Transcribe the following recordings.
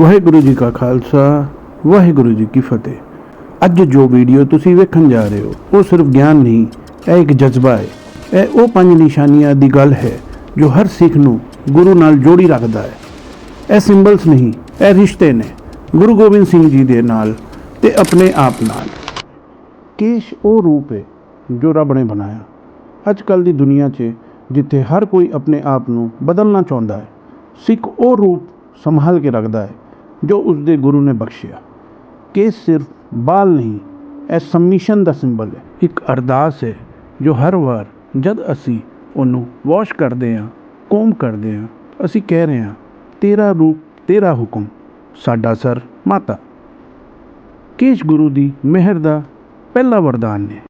ਵਾਹਿਗੁਰੂ ਜੀ ਕਾ ਖਾਲਸਾ, ਵਾਹਿਗੁਰੂ ਜੀ ਕੀ ਫਤਿਹ। ਅੱਜ ਜੋ ਵੀਡੀਓ ਤੁਸੀਂ ਵੇਖਣ ਜਾ ਰਹੇ ਹੋ, ਉਹ ਸਿਰਫ ਗਿਆਨ ਨਹੀਂ, ਇਹ ਇੱਕ ਜਜ਼ਬਾ ਹੈ। ਇਹ ਉਹ ਪੰਜ ਨਿਸ਼ਾਨੀਆਂ ਦੀ ਗੱਲ ਹੈ, ਜੋ ਹਰ ਸਿੱਖ ਨੂੰ ਗੁਰੂ ਨਾਲ ਜੋੜੀ ਰੱਖਦਾ ਹੈ। ਇਹ ਸਿੰਬਲਸ ਨਹੀਂ, ਇਹ ਰਿਸ਼ਤੇ ਨੇ, ਗੁਰੂ ਗੋਬਿੰਦ ਸਿੰਘ ਜੀ ਦੇ ਨਾਲ ਤੇ ਆਪਣੇ ਆਪ ਨਾਲ। ਕੇਸ਼ ਉਹ ਰੂਪ ਹੈ, ਜੋ ਰੱਬ ਨੇ ਬਣਾਇਆ। ਅੱਜ ਕੱਲ ਦੀ ਦੁਨੀਆ 'ਚ, ਜਿੱਥੇ ਹਰ ਕੋਈ ਆਪਣੇ ਆਪ ਨੂੰ ਬਦਲਣਾ ਚਾਹੁੰਦਾ ਹੈ, ਸਿੱਖ ਉਹ ਰੂਪ ਸੰਭਾਲ ਕੇ ਰੱਖਦਾ ਹੈ ਜੋ ਉਸਦੇ ਗੁਰੂ ਨੇ ਬਖਸ਼ਿਆ। ਕੇਸ ਸਿਰਫ ਬਾਲ ਨਹੀਂ, ਇਹ ਸਬਮਿਸ਼ਨ ਦਾ ਸਿੰਬਲ ਹੈ। ਇੱਕ ਅਰਦਾਸ ਹੈ ਜੋ ਹਰ ਵਾਰ ਜਦ ਅਸੀਂ ਉਹਨੂੰ ਵਾਸ਼ ਕਰਦੇ ਹਾਂ ਕੋਮ ਕਰਦੇ ਹਾਂ, ਅਸੀਂ ਕਹਿ ਰਹੇ ਹਾਂ, ਤੇਰਾ ਰੂਪ, ਤੇਰਾ ਹੁਕਮ, ਸਾਡਾ ਸਰ ਮਾਤਾ। ਕੇਸ਼ ਗੁਰੂ ਦੀ ਮਿਹਰ ਦਾ ਪਹਿਲਾ ਵਰਦਾਨ ਹੈ।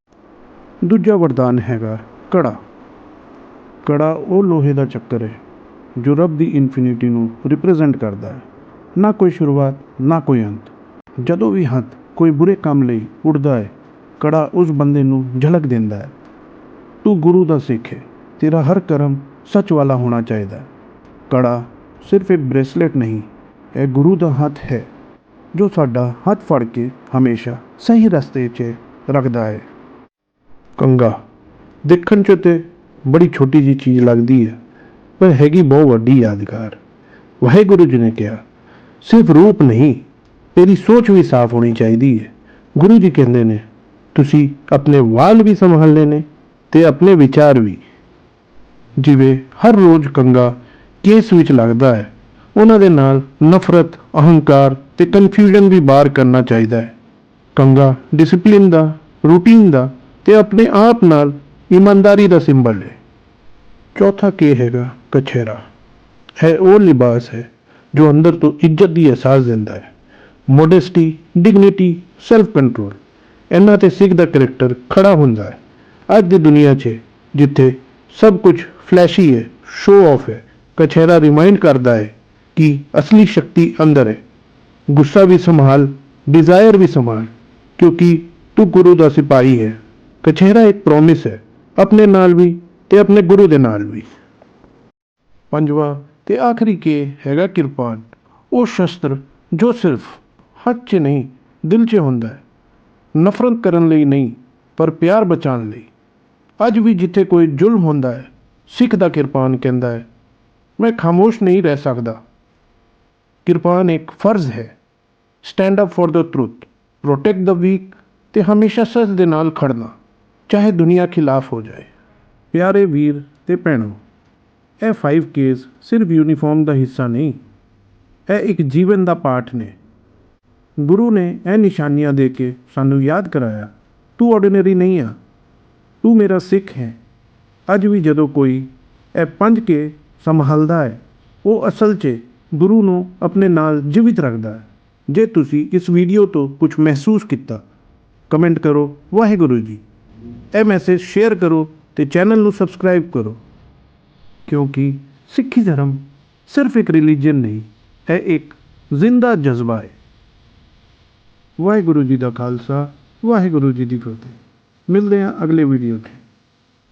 ਦੂਜਾ ਵਰਦਾਨ ਹੈਗਾ ਕੜਾ। ਕੜਾ ਉਹ ਲੋਹੇ ਦਾ ਚੱਕਰ ਹੈ ਜੋ ਰੱਬ ਦੀ ਇਨਫਿਨਿਟੀ ਨੂੰ ਰਿਪਰੈਜ਼ੈਂਟ ਕਰਦਾ ਹੈ। ਨਾ ਕੋਈ ਸ਼ੁਰੂਆਤ, ਨਾ ਕੋਈ ਅੰਤ। ਜਦੋਂ ਵੀ ਹੱਥ ਕੋਈ ਬੁਰੇ ਕੰਮ ਲਈ ਉੱਡਦਾ ਹੈ ਕੜਾ ਉਸ ਬੰਦੇ ਨੂੰ ਝਲਕ ਦਿੰਦਾ ਹੈ ਤੂੰ ਗੁਰੂ ਦਾ ਸਿੱਖ ਹੈ ਤੇਰਾ ਹਰ ਕਰਮ ਸੱਚ ਵਾਲਾ ਹੋਣਾ ਚਾਹੀਦਾ ਹੈ ਕੜਾ ਸਿਰਫ ਇੱਕ ਬ੍ਰੇਸਲੇਟ ਨਹੀਂ, ਇਹ ਗੁਰੂ ਦਾ ਹੱਥ ਹੈ, ਜੋ ਸਾਡਾ ਹੱਥ ਫੜ ਕੇ ਹਮੇਸ਼ਾ ਸਹੀ ਰਸਤੇ 'ਚ ਰੱਖਦਾ ਹੈ ਕੰਗਾ, ਦੇਖਣ 'ਚ ਤੇ ਬੜੀ ਛੋਟੀ ਜੀ ਚੀਜ਼ ਲੱਗਦੀ ਹੈ ਪਰ ਹੈਗੀ ਬਹੁਤ ਵੱਡੀ ਯਾਦਗਾਰ। ਵਾਹਿਗੁਰੂ ਜੀ ਨੇ ਕਿਹਾ ਸਿਰਫ ਰੂਪ ਨਹੀਂ, ਤੇਰੀ ਸੋਚ ਵੀ ਸਾਫ਼ ਹੋਣੀ ਚਾਹੀਦੀ ਹੈ। ਗੁਰੂ ਜੀ ਕਹਿੰਦੇ ਨੇ, ਤੁਸੀਂ ਆਪਣੇ ਵਾਲ ਵੀ ਸੰਭਾਲਣੇ ਨੇ ਤੇ ਆਪਣੇ ਵਿਚਾਰ ਵੀ। ਜਿਵੇਂ ਹਰ ਰੋਜ਼ ਕੰਗਾ ਕੇਸ ਵਿੱਚ ਲੱਗਦਾ ਹੈ, ਉਹਨਾਂ ਦੇ ਨਾਲ ਨਫ਼ਰਤ, ਅਹੰਕਾਰ ਤੇ ਕਨਫਿਊਜ਼ਨ ਵੀ ਬਾਹਰ ਕਰਨਾ ਚਾਹੀਦਾ ਹੈ। ਕੰਗਾ ਡਿਸਪਲਿਨ ਦਾ ਰੂਟੀਨ ਦਾ ਤੇ ਆਪਣੇ ਆਪ ਨਾਲ ਇਮਾਨਦਾਰੀ ਦਾ ਸਿੰਬਲ ਹੈ। ਚੌਥਾ ਕੀ ਹੈਗਾ, ਕਛੇਰਾ। ਹੈ, ਉਹ ਲਿਬਾਸ ਹੈ। ਜੋ ਅੰਦਰ ਤੋਂ ਇੱਜ਼ਤ ਦੀ ਅਹਿਸਾਸ ਦਿੰਦਾ ਹੈ। ਮੋਡੈਸਟੀ ਡਿਗਨਿਟੀ ਸੈਲਫ ਕੰਟਰੋਲ ਇਹਨਾਂ ਤੇ ਸਿੱਖ ਦਾ ਕਰੈਕਟਰ ਖੜਾ ਹੁੰਦਾ ਹੈ। ਅੱਜ ਦੀ ਦੁਨੀਆ 'ਚ, ਜਿੱਥੇ ਸਭ ਕੁਝ ਫਲੈਸ਼ੀ ਹੈ ਸ਼ੋ ਆਫ ਹੈ ਕਛੇਰਾ ਰਿਮਾਈਂਡ ਕਰਦਾ ਹੈ ਕਿ ਅਸਲੀ ਸ਼ਕਤੀ ਅੰਦਰ ਹੈ। ਗੁੱਸਾ ਵੀ ਸੰਭਾਲ ਡਿਜ਼ਾਇਰ ਵੀ ਸੰਭਾਲ, ਕਿਉਂਕਿ ਤੂੰ ਗੁਰੂ ਦਾ ਸਿਪਾਹੀ ਹੈ। ਕਛੇਰਾ ਇੱਕ ਪ੍ਰੋਮਿਸ ਹੈ, ਆਪਣੇ ਨਾਲ ਵੀ ਤੇ ਆਪਣੇ ਗੁਰੂ ਦੇ ਨਾਲ ਵੀ। ਪੰਜਵਾਂ ਅਤੇ ਆਖਰੀ ਕੇ ਹੈਗਾ ਕਿਰਪਾਨ। ਉਹ ਸ਼ਸਤਰ ਜੋ ਸਿਰਫ ਹੱਥ 'ਚ ਨਹੀਂ, ਦਿਲ 'ਚ ਹੁੰਦਾ ਹੈ, ਨਫ਼ਰਤ ਕਰਨ ਲਈ ਨਹੀਂ, ਪਰ ਪਿਆਰ ਬਚਾਉਣ ਲਈ। ਅੱਜ ਵੀ ਜਿੱਥੇ ਕੋਈ ਜ਼ੁਲਮ ਹੁੰਦਾ ਹੈ, ਸਿੱਖ ਦਾ ਕਿਰਪਾਨ ਕਹਿੰਦਾ ਹੈ, ਮੈਂ ਖਾਮੋਸ਼ ਨਹੀਂ ਰਹਿ ਸਕਦਾ। ਕਿਰਪਾਨ ਇੱਕ ਫਰਜ਼ ਹੈ। Stand up for the truth protect the weak ਤੇ ਹਮੇਸ਼ਾ ਸੱਚ ਦੇ ਨਾਲ ਖੜਨਾ ਚਾਹੇ ਦੁਨੀਆ ਖਿਲਾਫ ਹੋ ਜਾਏ। ਪਿਆਰੇ ਵੀਰ ਤੇ ਭੈਣੋ ਇਹ ਫਾਈਵ ਕੇਸ ਸਿਰਫ ਯੂਨੀਫਾਰਮ ਦਾ ਹਿੱਸਾ ਨਹੀਂ, ਇਹ ਇੱਕ ਜੀਵਨ ਦਾ ਪਾਠ ਨੇ। ਗੁਰੂ ਨੇ ਇਹ ਨਿਸ਼ਾਨੀਆਂ ਦੇ ਕੇ ਸਾਨੂੰ ਯਾਦ ਕਰਾਇਆ, ਤੂੰ ਆਰਡੀਨਰੀ ਨਹੀਂ ਆ, ਤੂੰ ਮੇਰਾ ਸਿੱਖ ਹੈ। ਅੱਜ ਵੀ ਜਦੋਂ ਕੋਈ ਇਹ ਪੰਜ ਕੇ ਸੰਭਾਲਦਾ ਹੈ, ਉਹ ਅਸਲ 'ਚ ਗੁਰੂ ਨੂੰ ਆਪਣੇ ਨਾਲ ਜੀਵਿਤ ਰੱਖਦਾ ਹੈ। ਜੇ ਤੁਸੀਂ ਇਸ ਵੀਡੀਓ ਤੋਂ ਕੁਝ ਮਹਿਸੂਸ ਕੀਤਾ ਕਮੈਂਟ ਕਰੋ, ਵਾਹਿਗੁਰੂ ਜੀ। ਇਹ ਮੈਸੇਜ ਸ਼ੇਅਰ ਕਰੋ ਤੇ ਚੈਨਲ ਨੂੰ ਸਬਸਕ੍ਰਾਈਬ ਕਰੋ। ਕਿਉਂਕਿ ਸਿੱਖੀ ਧਰਮ ਸਿਰਫ ਇੱਕ ਰਿਲੀਜਨ ਨਹੀਂ, ਇਹ ਇੱਕ ਜ਼ਿੰਦਾ ਜਜ਼ਬਾ ਹੈ। ਵਾਹਿਗੁਰੂ ਜੀ ਦਾ ਖਾਲਸਾ, ਵਾਹਿਗੁਰੂ ਜੀ ਦੀ ਫਤਿਹ। ਮਿਲਦੇ ਹਾਂ ਅਗਲੇ ਵੀਡੀਓ 'ਤੇ।